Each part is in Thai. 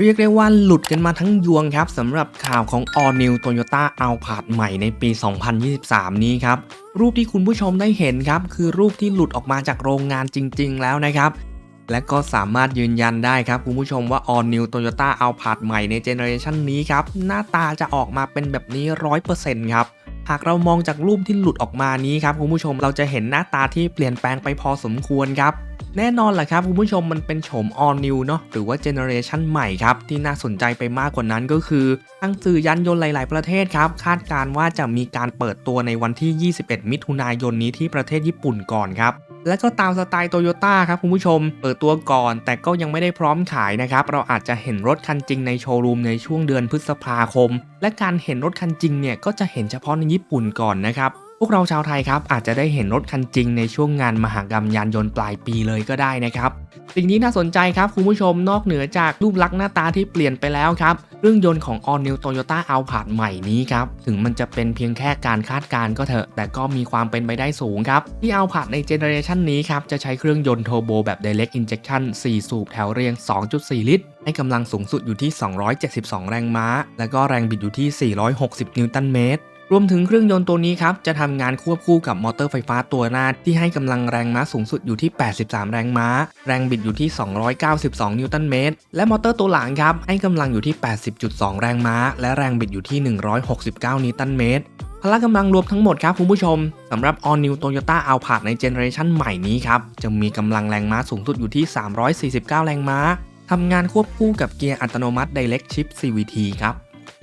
เรียกได้ว่าหลุดกันมาทั้งยวงครับสำหรับข่าวของ All New Toyota Alphard ใหม่ในปี 2023 นี้ครับ รูปที่คุณผู้ชมได้เห็นครับ คือรูปที่หลุดออกมาจากโรงงานจริง ๆ แล้วนะครับ และก็สามารถยืนยันได้ครับ คุณผู้ชมว่า All New Toyota Alphard ใหม่ในเจเนอเรชันนี้ครับ หน้าตาจะออกมาเป็นแบบนี้ 100%ครับหากเรามองจากรูปที่หลุดออกมานี้ครับคุณผู้ชมเราจะเห็นหน้าตาที่เปลี่ยนแปลงไปพอสมควรครับ แน่นอนแหละครับคุณผู้ชมมันเป็นโฉม all new เนาะหรือว่าเจเนอเรชันใหม่ครับ ที่น่าสนใจไปมากกว่านั้นก็คือทางสื่อยานยนต์หลาย ๆ ประเทศครับ คาดการณ์ว่าจะมีการเปิดตัวในวันที่ 21 มิถุนายนนี้ที่ประเทศญี่ปุ่นก่อนครับ และก็ตามสไตล์โตโยต้าครับคุณผู้ชม เปิดตัวก่อน แต่ก็ยังไม่ได้พร้อมขายนะครับ เราอาจจะเห็นรถคันจริงในโชว์รูมในช่วงเดือนพฤษภาคม และการเห็นรถคันจริงเนี่ยก็จะเห็นเฉพาะในญี่ปุ่นก่อนนะครับ พวกเราชาวไทยครับอาจจะได้เห็นรถคันจริงในช่วงงานมหกรรมยานยนต์ปลายปีเลยก็ได้นะครับ สิ่งนี้น่าสนใจครับคุณผู้ชมนอกเหนือจากรูปลักษณ์หน้าตาที่เปลี่ยนไปแล้วครับเครื่องยนต์ของ All New Toyota Alphard ใหม่นี้ครับถึงมันจะเป็นเพียงแค่การคาดการณ์ก็เถอะแต่ก็มีความเป็นไปได้สูงครับ ที่ Alphard ในเจเนอเรชันนี้ครับจะใช้เครื่องยนต์โทโบแบบ Direct Injection 4 สูบแถวเรียง 2.4 ลิตร ให้กำลังสูงสุดอยู่ที่ 272 แรงม้า และก็แรงบิดอยู่ที่ 460 นิวตันเมตร รวมถึงเครื่องยนต์ตัวนี้ครับจะทำงานควบคู่กับมอเตอร์ไฟฟ้าตัวหน้าที่ให้กำลังแรงม้าสูงสุดอยู่ที่ 83 แรงม้า แรงบิดอยู่ที่ 292 นิวตันเมตร และมอเตอร์ตัวหลังครับให้กำลังอยู่ที่ 80.2 แรงม้า และแรงบิดอยู่ที่ 169 นิวตันเมตรพละกำลังรวมทั้งหมดครับคุณผู้ชมสำหรับ All New Toyota Alphard ในเจเนอเรชันใหม่นี้ครับ จะมีกำลังแรงม้าสูงสุดอยู่ที่ 349 แรงม้าทำงานควบคู่กับเกียร์อัตโนมัติ Direct Shift CVT ครับ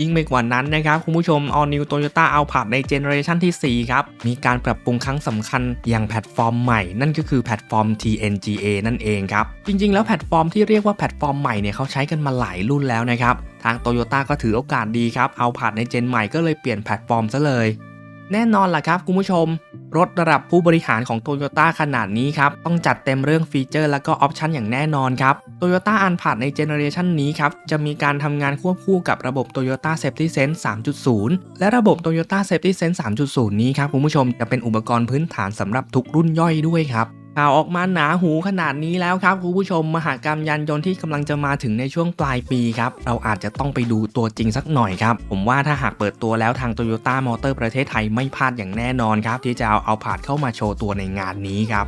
ยิ่งไปกว่านั้นนะครับ คุณผู้ชม All New Toyota Alphard ในเจเนอเรชันที่ 4 ครับ มีการปรับปรุงครั้งสำคัญอย่างแพลตฟอร์มใหม่ นั่นก็คือแพลตฟอร์ม TNGA นั่นเองครับ จริง ๆ แล้วแพลตฟอร์มที่เรียกว่าแพลตฟอร์มใหม่เนี่ยเขาใช้กันมาหลายรุ่นแล้วนะครับ ทาง Toyota ก็ถือโอกาสดีครับเอาผ่านในเจนใหม่ก็เลยเปลี่ยนแพลตฟอร์มซะเลย แน่นอนล่ะครับคุณผู้ชม รถระดับผู้บริหารของ Toyota ขนาดนี้ครับ ต้องจัดเต็มเรื่องฟีเจอร์และก็ออปชันอย่างแน่นอนครับ Toyota a n p a r ในเจเนอเรชันนี้ครับ จะมีการทำงานควบคู่กับระบบ Toyota Safety Sense 3.0 และระบบ Toyota Safety Sense 3.0 นี้ครับคุณผู้ชมจะเป็นอุปกรณ์พื้นฐานสำหรับทุกรุ่นย่อยด้วยครับ ข่าวออกมาหนาหูขนาดนี้แล้วครับคุณผู้ชมมหากรรมยานยนต์ที่กำลังจะมาถึงในช่วงปลายปีครับเราอาจจะต้องไปดูตัวจริงสักหน่อยครับ ผมว่าถ้าหากเปิดตัวแล้วทาง Toyota Motor ประเทศไทยไม่พลาดอย่างแน่นอนครับ ที่จะเอาเอาผาดเข้ามาโชว์ตัวในงานนี้ครับ